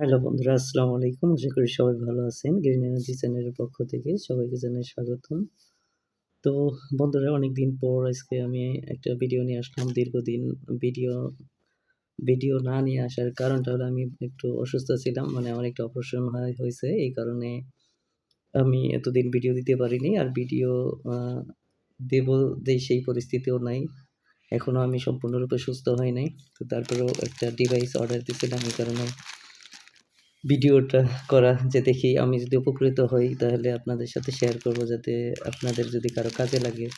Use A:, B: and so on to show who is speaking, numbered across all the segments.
A: Hello বন্ধুরা, আসসালামু আলাইকুম। আশা করি সবাই ভালো আছেন। গ্রিন এনার্জি চ্যানেলের পক্ষ থেকে সবাইকে জানাই স্বাগতম। তো বন্ধুরা, অনেকদিন পর আজকে আমি একটা ভিডিও নিয়ে আসলাম। দীর্ঘদিন ভিডিও ভিডিও না নিয়ে আসার কারণটা হলো আমি একটু অসুস্থ ছিলাম। মানে আমার একটা অপারেশন হয়েছে। এই কারণে আমি এতদিন ভিডিও দিতে পারিনি। আর ভিডিও দেব, দেই সেই পরিস্থিতিও নাই। এখনও আমি সম্পূর্ণরূপে সুস্থ হই নাই। তো তারপরেও একটা ডিভাইস অর্ডার দিয়েছিলাম এই কারণে ভিডিওটা করা, যে দেখি আমি যদি উপকৃত হই, তাহলে আপনাদের সাথে শেয়ার করব যাতে আপনাদের যদি কারও কাজে লাগে।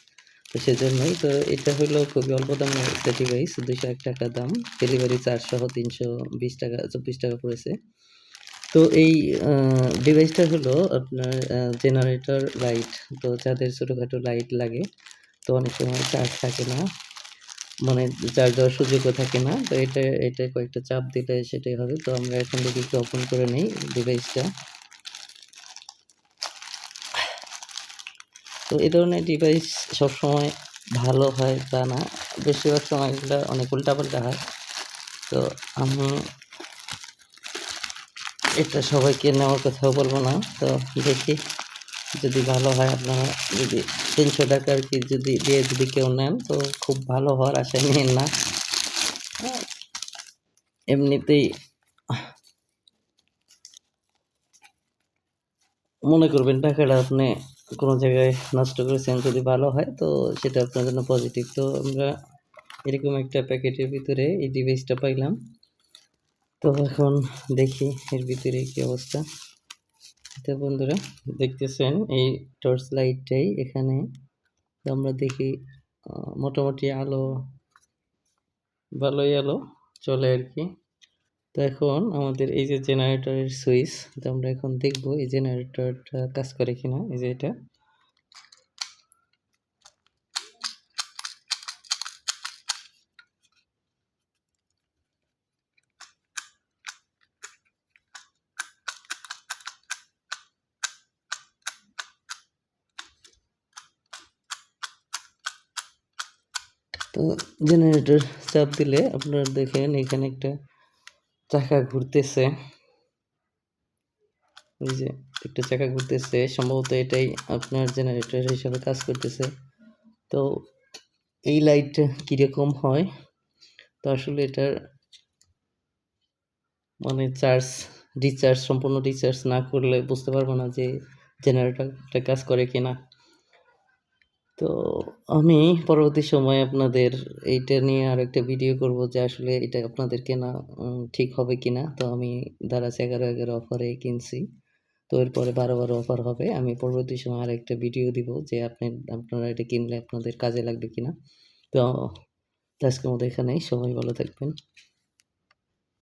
A: তো সেজন্যই তো এটা হলো খুবই অল্প দামের একটা ডিভাইস দুশো এক টাকা দাম। ডেলিভারি চার্জ সহ তিনশো বিশ টাকা, চব্বিশ টাকা পড়েছে। তো এই ডিভাইসটা হলো আপনার জেনারেটর লাইট তো যাদের ছোটোখাটো লাইট লাগে, তো অনেক সময় চার্জ থাকে না। মানে চার্জ দেওয়ার সুযোগও থাকে না, তো এটা এটা কয়েকটা চাপ দিলে সেটাই হবে। তো আমরা এখন দেখি একটু ওপেন করে নিই ডিভাইসটা তো এই ধরনের ডিভাইস সবসময় ভালো হয় তা না, বেশিরভাগ সময় এগুলো অনেক উল্টাপাল্টা হয়। তো আমি এটা সবাইকে নেওয়ার কথাও বলব না, তো দেখি। যদি ভালো হয় আপনারা যদি তিনশো টাকার কি যদি দিয়ে যদি কেউ নেন, তো খুব ভালো হওয়ার আশা নিন না। এমনিতেই মনে করবেন টাকাটা আপনি কোনো জায়গায় নষ্ট করেছেন, যদি ভালো হয়, তো সেটা আপনার জন্য পজিটিভ তো আমরা এরকম একটা প্যাকেটের ভিতরে এই ডিভাইসটা পাইলাম। তো এখন দেখি এর ভিতরে কী অবস্থা। তো বন্ধুরা দেখতেছেন এই টর্চ লাইটটাই এখানে আমরা দেখি মোটামুটি আলো, ভালোই আলো চলে আর কি। তো এখন আমাদের এই যে জেনারেটরের সুইচ তো আমরা এখন দেখব এই জেনারেটরটা কাজ করে কিনা, এই যে এটা। তো জেনারেটর চাপ দিলে আপনারা দেখেন এখানে একটা চাকা ঘুরতেছে। ওই যে একটা চাকা ঘুরতেছে, সম্ভবত এটাই আপনার জেনারেটর হিসাবে কাজ করতেছে। তো এই লাইটটা কীরকম হয়? তো আসলে এটার মানে চার্জ রিচার্জ সম্পূর্ণ রিচার্জ না করলে বুঝতে পারব না যে জেনারেটরটা কাজ করে কিনা। তো আমি পরবর্তী সময়ে আপনাদের এইটা নিয়ে আর একটা ভিডিও করব যে আসলে এটা আপনাদের কেনা ঠিক হবে কি না তো আমি দারাজ এগারো এগারো অফারে কিনছি। তো এরপরে বারো বারো অফার হবে। আমি পরবর্তী সময় আর একটা ভিডিও দিব যে আপনি, আপনারা এটা কিনলে আপনাদের কাজে লাগবে কি না তো আজকের মতো এখানেই। সবাই ভালো থাকবেন।